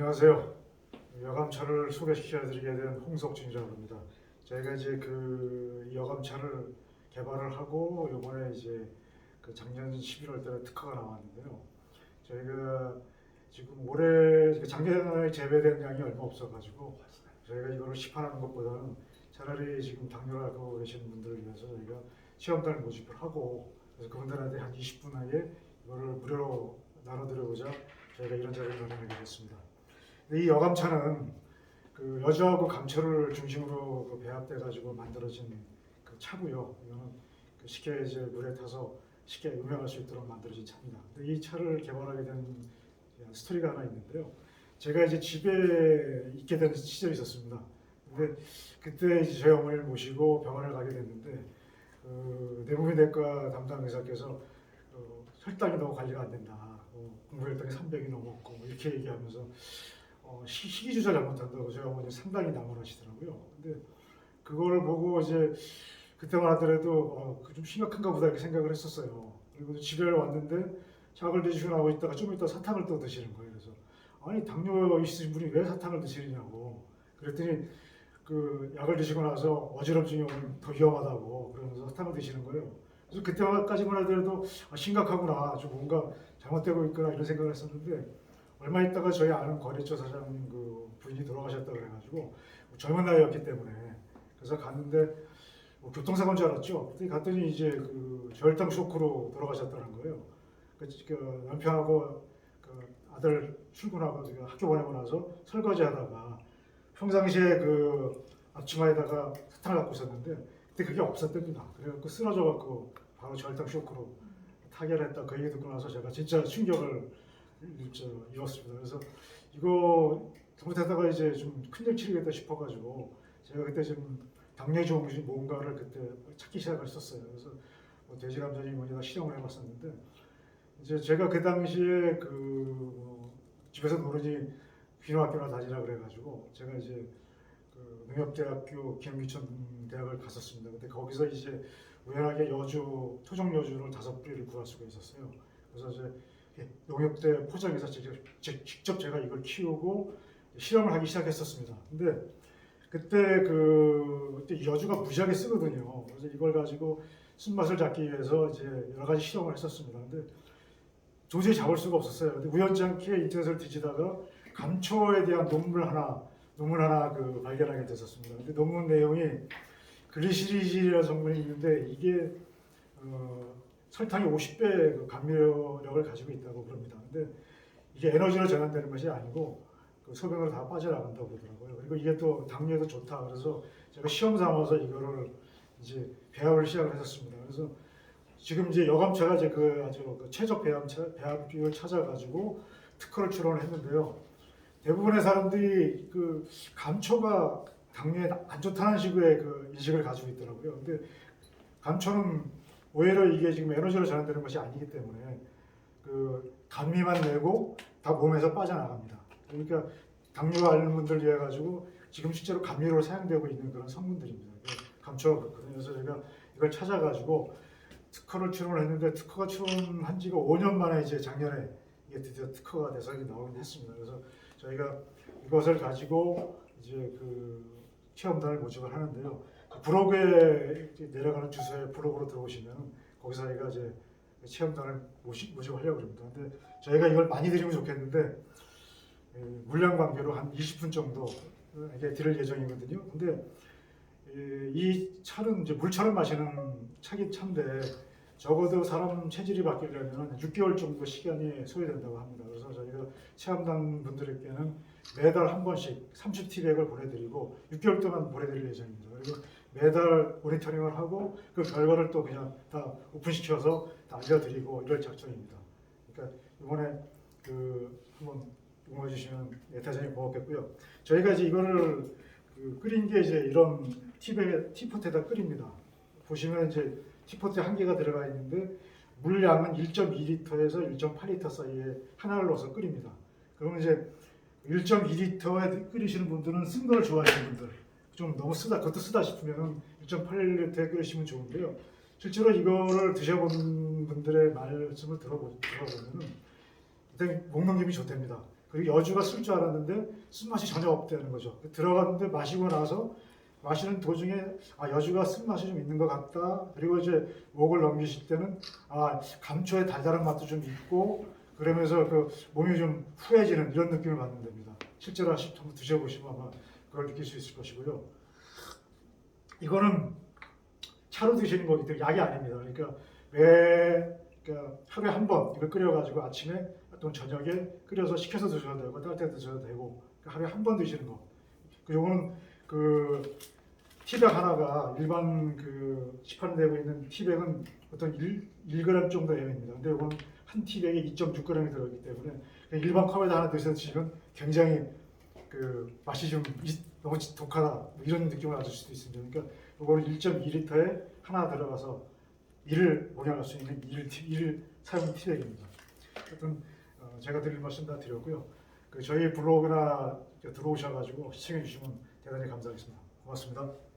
안녕하세요. 여감차를 소개시켜드리게 된 홍석준이라고 합니다. 저희가 이제 그 여감차를 개발을 하고 이번에 이제 그 작년 11월 달에 특허가 나왔는데요. 저희가 지금 올해 그 작년에 재배된 양이 얼마 없어가지고 저희가 이거를 시판하는 것보다는 차라리 지금 당뇨를 앓고 계시는 분들을 위해서 저희가 시험단을 모집을 하고 그래서 그분들한테 한 20분 안에 이거를 무료로 나눠드리고자 저희가 이런 자리를 마련하게 됐습니다. 이 여감차는 그 여주하고 감초를 중심으로 그 배합돼 가지고 만들어진 그 차고요. 이거는 그 쉽게 이제 물에 타서 쉽게 음용할 수 있도록 만들어진 차입니다. 근데 이 차를 개발하게 된 스토리가 하나 있는데요. 제가 이제 집에 있게 된 시절이 있었습니다. 근데 그때 이제 저희 어머니를 모시고 병원을 가게 됐는데 그 내부내과 담당 의사께서 어, 혈당이 너무 관리가 안 된다. 어, 공부혈당이 300이 넘었고 뭐 이렇게 얘기하면서 어, 시- 식이 조절 잘못한다고 저희 어머니 상당히 나무라시더라고요. 근데 그걸 보고 이제 그때만 하더라도 어, 그좀 심각한가 보다 이렇게 생각을 했었어요. 그리고 집에 왔는데 약을 드시고 나고 있다가 좀 이따 사탕을 또 드시는 거예요. 그래서 아니 당뇨 있으신 분이 왜 사탕을 드시느냐고 그랬더니 그 약을 드시고 나서 어지럼증이 오면 더 위험하다고 그러면서 사탕을 드시는 거예요. 그래서 그때까지만 하더라도 아, 심각하구나 좀 뭔가 잘못되고 있구나 이런 생각을 했었는데 얼마 있다가 저희 아는 거래처 사장님 그 부인이 돌아가셨다 그래가지고 젊은 나이였기 때문에 그래서 갔는데 뭐 교통사고인 줄 알았죠. 갔더니 이제 그 저혈당 쇼크로 돌아가셨다는 거예요. 그, 그 남편하고 그 아들 출근하고 그 학교 보내고 나서 설거지 하다가 평상시에 그 앞치마에다가 사탕을 갖고 있었는데 그때 그게 없었답니다. 그래갖고 쓰러져갖고 바로 저혈당 쇼크로 타결했다. 그 얘기 듣고 나서 제가 진짜 충격을 저, 입었습니다. 그래서 이거 잘못하다가 이제 좀 큰일 치르겠다 싶어가지고 제가 그때 좀 당뇨 좋은 뭔가를 그때 찾기 시작했었어요. 그래서 뭐 돼지 감자니 뭐니 다 실험을 해봤었는데 이제 제가 그 당시에 그뭐 집에서 노르니 귀농학교나 다니라 그래가지고 제가 이제 그 농협대학교 기영유천 대학을 갔었습니다. 근데 거기서 이제 우연하게 여주 토종 여주를 다섯 뿌리를 구할 수가 있었어요. 그래서 이제 농협대 포장에서 직접, 제가 이걸 키우고 실험을 하기 시작했었습니다. 근데 그때 그 그때 여주가 무지하게 쓰거든요. 그래서 이걸 가지고 쓴맛을 잡기 위해서 이제 여러 가지 실험을 했었습니다. 근데 도저히 잡을 수가 없었어요. 근데 우연치 않게 인터넷을 뒤지다가 감초에 대한 논문 하나 논문 하나 그 발견하게 됐었습니다. 근데 논문 내용이 글리시리질이라는 성분이 있는데 이게 어, 설탕이 50배 그 감미력을 가지고 있다고 그럽니다. 근데 이게 에너지로 전환되는 것이 아니고 그 소변으로 다 빠져나간다고 그러더라고요. 그리고 이게 또 당뇨에도 좋다. 그래서 제가 시험 삼아서 이거를 이제 배합을 시작을 했었습니다. 그래서 지금 이제 여감차가 이제 그 아주 그 최적 배합차 배합을 찾아가지고 특허를 출원을 했는데요. 대부분의 사람들이 그 감초가 당뇨에 안 좋다는 식의 그 인식을 가지고 있더라고요. 근데 감초는 오히려 이게 지금 에너지로 전환되는 것이 아니기 때문에 그 감미만 내고 다 몸에서 빠져나갑니다. 그러니까 당뇨가 앓는 분들 위해 가지고 지금 실제로 감미로 사용되고 있는 그런 성분들입니다. 그 감초가 그렇거든요. 그래서 제가 이걸 찾아가지고 특허를 출원을 했는데 특허가 출원한 지가 5년 만에 이제 작년에 이게 드디어 특허가 돼서 나오긴 했습니다. 그래서 저희가 이것을 가지고 이제 그 체험단을 모집을 하는데요. 이제 내려가는 주소에 블로그로 들어오시면 거기서 저희가 이제 체험단을 모집, 모집하려고 합니다. 근데 저희가 이걸 많이 드리면 좋겠는데 예, 물량 관계로 한 20분 정도 이게 드릴 예정이거든요. 근데 이- 이 차는 이제 물처럼 마시는 차긴 차인데 적어도 사람 체질이 바뀌려면 6개월 정도 시간이 소요된다고 합니다. 그래서 저희가 체험단 분들에게는 매달 한 번씩 30티백을 보내드리고 6개월 동안 보내드릴 예정입니다. 그리고 매달 모니터링을 하고 그 결과를 또 그냥 다 오픈시켜서 다 알려드리고 이럴 작정입니다. 그러니까 이번에 그 한번 응원해 주시면 예, 대단히 고맙겠고요. 저희가 이제 이거를 그 끓인 게 이제 이런 티백에 티포트에다 끓입니다. 보시면 이제 티포트에 한 개가 들어가 있는데 물량은 1.2리터에서 1.8리터 사이에 하나를 넣어서 끓입니다. 그러면 이제 1.2리터에 끓이시는 분들은 쓴 걸 좋아하시는 분들 좀 너무 쓰다 그것도 쓰다 싶으면 1.8리터에 끓이시면 좋은데요. 실제로 이거를 드셔본 분들의 말씀을 들어보, 굉장히 먹는 기분이 좋답니다. 그리고 여주가 쓸 줄 알았는데 쓴맛이 전혀 없다는 거죠. 들어갔는데 마시고 나서 마시는 도중에 아 여주가 쓴맛이 좀 있는 것 같다. 그리고 이제 목을 넘기실 때는 아 감초의 달달한 맛도 좀 있고 그러면서 그 몸이 좀 후해지는 이런 느낌을 받는 됩니다. 실제로 한번 드셔보시면 아마 그걸 느낄 수 있을 것이고요. 이거는 차로 드시는 거기 때문에 약이 아닙니다. 그러니까 매 그러니까 하루에 한 번 이걸 끓여가지고 아침에 또는 저녁에 끓여서 식혀서 드셔도 되고 따뜻하게 드셔도 되고 그러니까 하루에 한 번 드시는 거. 그 요거는 그 티백 하나가 일반 그 시판되고 있는 티백은 어떤 1, 1g 정도 M입니다. 근데 이건 한 티백에 2.6g이 들어있기 때문에 일반 컵에다 하나 드시면 굉장히 그 맛이 좀 이- 너무 독하다 뭐 이런 느낌을 받을 수도 있습니다. 그러니까 이거는 1.2리터에 하나 들어가서 일을 운영할 수 있는 일, 티- 일 사용 티백입니다. 하여튼 어, 제가 드릴 말씀 다 드렸고요. 그 저희 블로그나 들어오셔가지고 시청해 주시면 대단히 감사하겠습니다. 고맙습니다.